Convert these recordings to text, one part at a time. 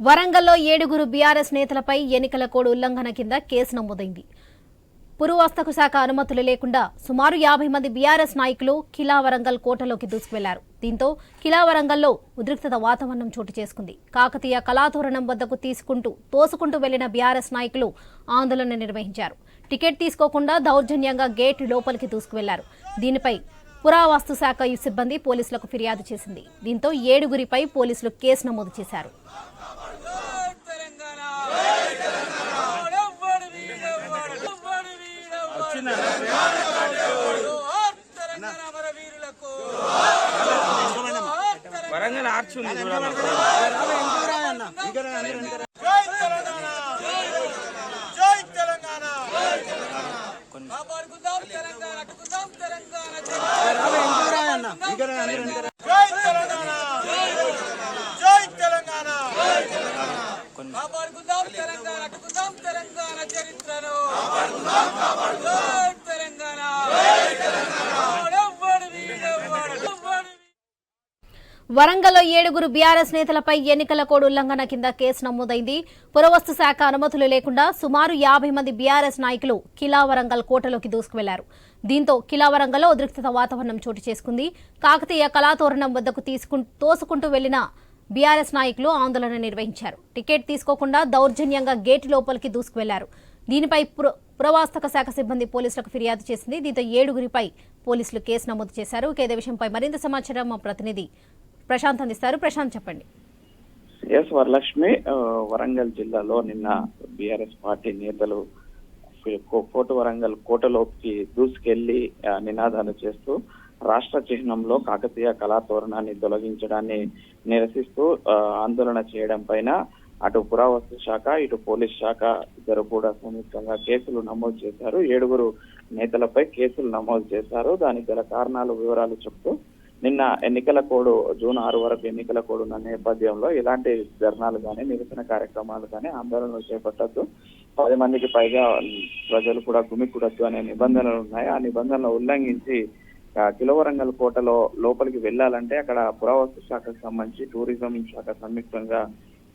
వరంగల్లో ఏడుగురు బీఆర్ఎస్ నేతలపై ఎన్నికల కోడ్ ఉల్లంఘన కింద కేసు నమోదైంది. పురువస్తకు శాఖ అనుమతులు లేకుండా సుమారు యాభై మంది బీఆర్ఎస్ నాయకులు కిలా వరంగల్ కోటలోకి దూసుకువెళ్ళారు. దీంతో కిలా వరంగల్లో ఉద్రిక్తత వాతావరణం చోటు చేసుకుంది. కాకతీయ కళాతోరణం వద్దకు తీసుకుంటూ తోసుకుంటూ వెళ్ళిన బీఆర్ఎస్ నాయకులు ఆందోళన నిర్వహించారు. టికెట్ తీసుకోకుండా దౌర్జన్యంగా గేట్ లోపలికి దూసుకువెళ్ళారు. దీనిపై పురావస్తు శాఖ సిబ్బంది పోలీసులకు ఫిర్యాదు చేసింది. దీంతో ఏడుగురిపై పోలీసులు కేసు నమోదు చేశారు. వరంగల్ ఆర్చ్ ఉంది. ఇక్కడ వరంగల్లో ఏడుగురు బీఆర్ఎస్ నేతలపై ఎన్నికల కోడ్ ఉల్లంఘన కింద కేసు నమోదైంది. పురవస్తు శాఖ అనుమతులు లేకుండా సుమారు యాభై మంది బీఆర్ఎస్ నాయకులు కిలా వరంగల్ కోటలోకి దూసుకువెళ్ళారు. దీంతో కిలా వరంగల్లో ఉద్రిక్తత వాతావరణం చోటు చేసుకుంది. కాకతీయ కళాతోరణం వద్దకు తీసుకు తోసుకుంటూ వెళ్ళిన బీఆర్ఎస్ నాయకులు ఆందోళన నిర్వహించారు. టికెట్ తీసుకోకుండా దౌర్జన్యంగా గేటు లోపలికి దూసుకువెళ్ళారు. దీనిపై పుర- పురవాస్తక శాఖ సిబ్బంది పోలీసులకు ఫిర్యాదు చేసింది. దీంతో ఏడుగురిపై పోలీసులు కేసు నమోదు చేశారు. కేద ఇదే విషయంపై మరింత సమాచారం మా ప్రతినిధి ప్రశాంత్ అందిస్తారు. ప్రశాంత్ చెప్పండి. ఎస్ వరలక్ష్మి వరంగల్ జిల్లాలో నిన్న బీఆర్ఎస్ పార్టీ నేతలు కోట వరంగల్ కోటలోకి దూసుకెళ్ళి నినాదాలు చేస్తూ రాష్ట్ర చిహ్నంలో కాకతీయ కళా తోరణాన్ని తొలగించడాన్ని నిరసిస్తూ ఆందోళన చేయడం పైన అటు పురావస్తు శాఖ ఇటు పోలీస్ శాఖ ఇద్దరు కూడా సంయుక్తంగా కేసులు నమోదు చేశారు. ఏడుగురు నేతలపై కేసులు నమోదు చేశారు. దానికి గల కారణాలు వివరాలు చెప్తూ నిన్న ఎన్నికల కోడ్ జూన్ ఆరు వరకు ఎన్నికల కోడ్ ఉన్న నేపథ్యంలో ఇలాంటి ధర్నాలు కానీ నిరసన కార్యక్రమాలు కానీ ఆందోళనలు చేపట్టద్దు. పది మందికి పైగా ప్రజలు కూడా గుమికూడద్దు అనే నిబంధనలు ఉన్నాయి. ఆ నిబంధనలు ఉల్లంఘించి కిలవరంగల్ కిలోవరంగల్ కోటలో లోపలికి వెళ్ళాలంటే అక్కడ పురావస్తు శాఖకు సంబంధించి టూరిజం శాఖ సంయుక్తంగా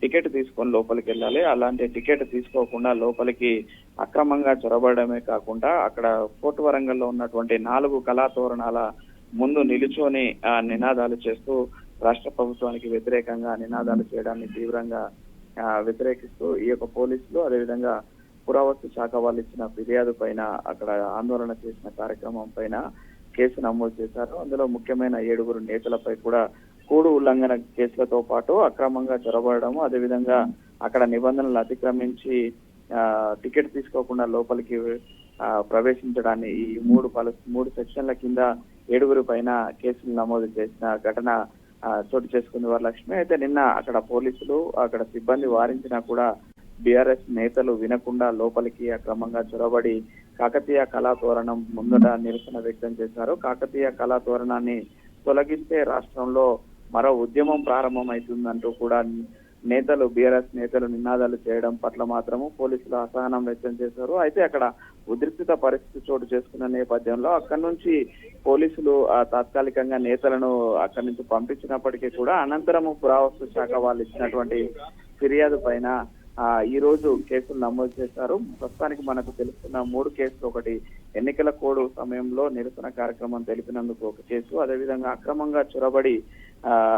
టికెట్ తీసుకొని లోపలికి వెళ్ళాలి. అలాంటి టికెట్ తీసుకోకుండా లోపలికి అక్రమంగా చొరబడమే కాకుండా అక్కడ కోట వరంగల్లో ఉన్నటువంటి నాలుగు కళాతోరణాల ముందు నిలుచొని ఆ, నినాదాలు చేస్తూ రాష్ట్ర ప్రభుత్వానికి వ్యతిరేకంగా నినాదాలు చేయడాన్ని తీవ్రంగా వ్యతిరేకిస్తూ ఈ యొక్క పోలీసులు అదేవిధంగా పురావస్తు శాఖ వాళ్ళు ఇచ్చిన ఫిర్యాదు పైన అక్కడ ఆందోళన చేసిన కార్యక్రమం పైన కేసు నమోదు చేశారు. అందులో ముఖ్యమైన ఏడుగురు నేతలపై కూడా కూడు ఉల్లంఘన కేసులతో పాటు అక్రమంగా చొరబడడం అదేవిధంగా అక్కడ నిబంధనలు అతిక్రమించి ఆ, టికెట్ తీసుకోకుండా లోపలికి ఆ, ప్రవేశించడాన్ని ఈ మూడు పలు మూడు సెక్షన్ల కింద ఏడుగురు పైన కేసులు నమోదు చేసిన ఘటన చోటు చేసుకుంది వరలక్ష్మి. అయితే నిన్న అక్కడ పోలీసులు అక్కడ సిబ్బంది వారించినా కూడా బీఆర్ఎస్ నేతలు వినకుండా లోపలికి అక్రమంగా చొరబడి కాకతీయ కళా తోరణం ముందట నిరసన వ్యక్తం చేశారు. కాకతీయ కళా తోరణాన్ని తొలగిస్తే రాష్ట్రంలో మరో ఉద్యమం ప్రారంభమవుతుందంటూ కూడా నేతలు బీఆర్ఎస్ నేతలు నినాదాలు చేయడం పట్ల మాత్రము పోలీసులు అసహనం వ్యక్తం చేశారు. అయితే అక్కడ ఉద్రిక్తత పరిస్థితి చోటు చేసుకున్న నేపథ్యంలో అక్కడి నుంచి పోలీసులు ఆ, తాత్కాలికంగా నేతలను అక్కడి నుంచి పంపించినప్పటికీ కూడా అనంతరము పురావస్తు శాఖ వాళ్ళు ఇచ్చినటువంటి ఫిర్యాదు పైన ఈ రోజు కేసులు నమోదు చేశారు. ప్రస్తుతానికి మనకు తెలుస్తున్న మూడు కేసులు ఒకటి ఎన్నికల కోడ్ సమయంలో నిరసన కార్యక్రమం తెలిపినందుకు ఒక కేసు అదేవిధంగా అక్రమంగా చొరబడి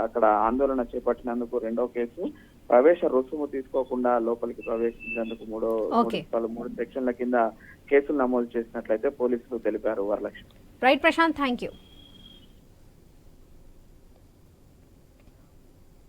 అక్కడ ఆందోళన చేపట్టినందుకు రెండో కేసు. ప్రవేశ రుసుము తీసుకోకుండా లోపలికి ప్రవేశించినందుకు మూడో మూడు సెక్షన్ల కింద కేసులు నమోదు చేసినట్లయితే పోలీసులు తెలిపారు Varalakshmi. Right Prashanth thank you.